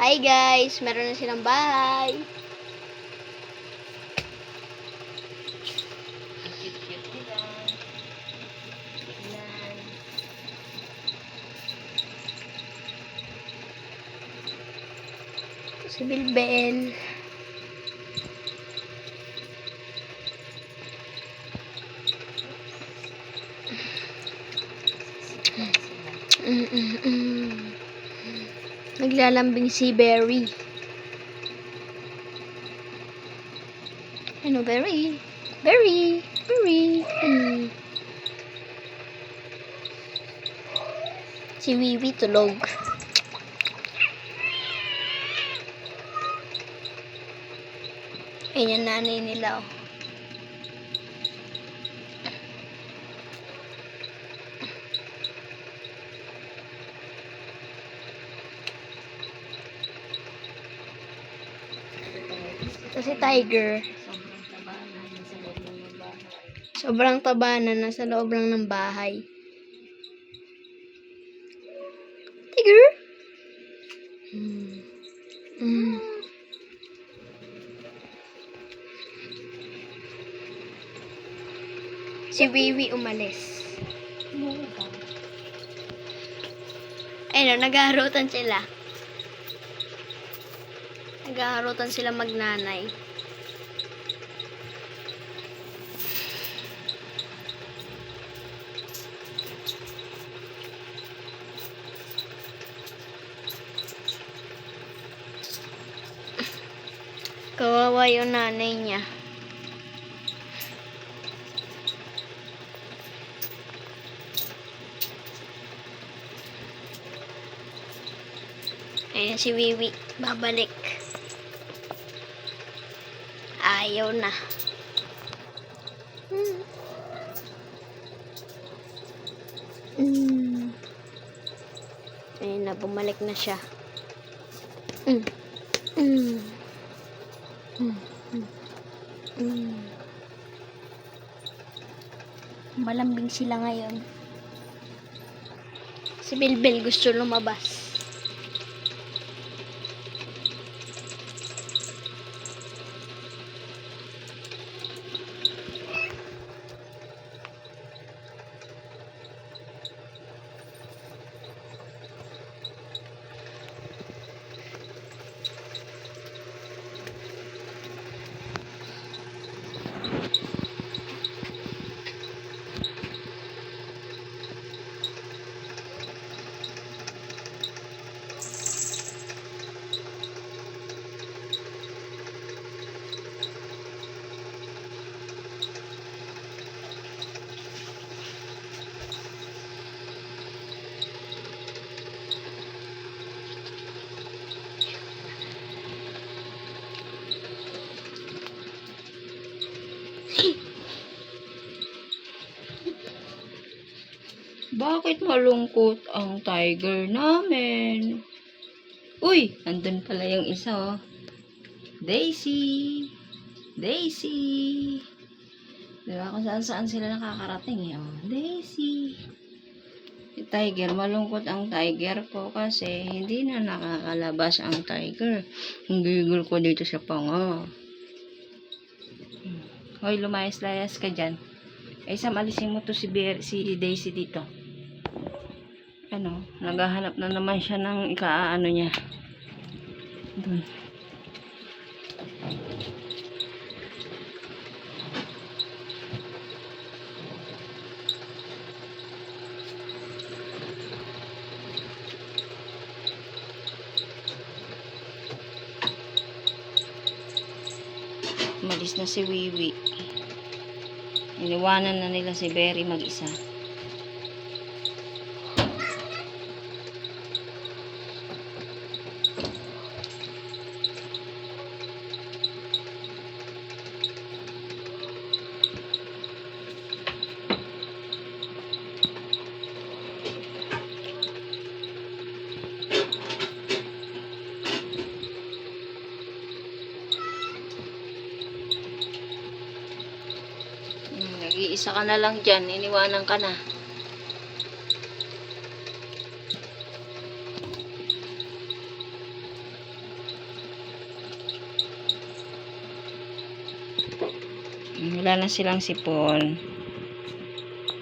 Hi guys, meron na silang bahay. Si Bilbel. Mm-mm-mm. Naglalambing si Berry. Ano, Berry? Berry! Berry! Mm. Si Wiwi tulog. Ayun yung nanay nila. Oh. Ito si Tiger. Sobrang taba na. Nasa loob lang ng bahay. Tiger? Hmm. Hmm. Si Wiwi umalis. Ayun, o, naghaharutan sila. Naghaharutan sila magnanay. Kawawa yung nanay niya. Ayan si Wiwi. Babalik. Ayaw na. Hmm. Mm. Ayun na, bumalik na siya. Mm. Mm. Mm. Mm. Mm. Malambing sila ngayon. Si Bilbil gusto lumabas. Bakit malungkot ang tiger namin? Uy, nandun pala yung isa oh. Daisy! Daisy! Diba kung saan saan sila nakakarating eh. Oh, Daisy! Si tiger, malungkot ang tiger ko kasi hindi na nakakalabas ang tiger. Ang gigil ko dito sa panga. Hmm. Hoy, lumayas-layas ka dyan. Ay, Sam, alisin mo to si, Bear, si Daisy dito ano, naghahanap na naman siya ng ikaano niya. Doon. Umalis na si Wiwi. Iniwanan na nila si Berry mag-isa. Iisa ka na lang dyan. Iniwanan ka na. Wala na silang sipon.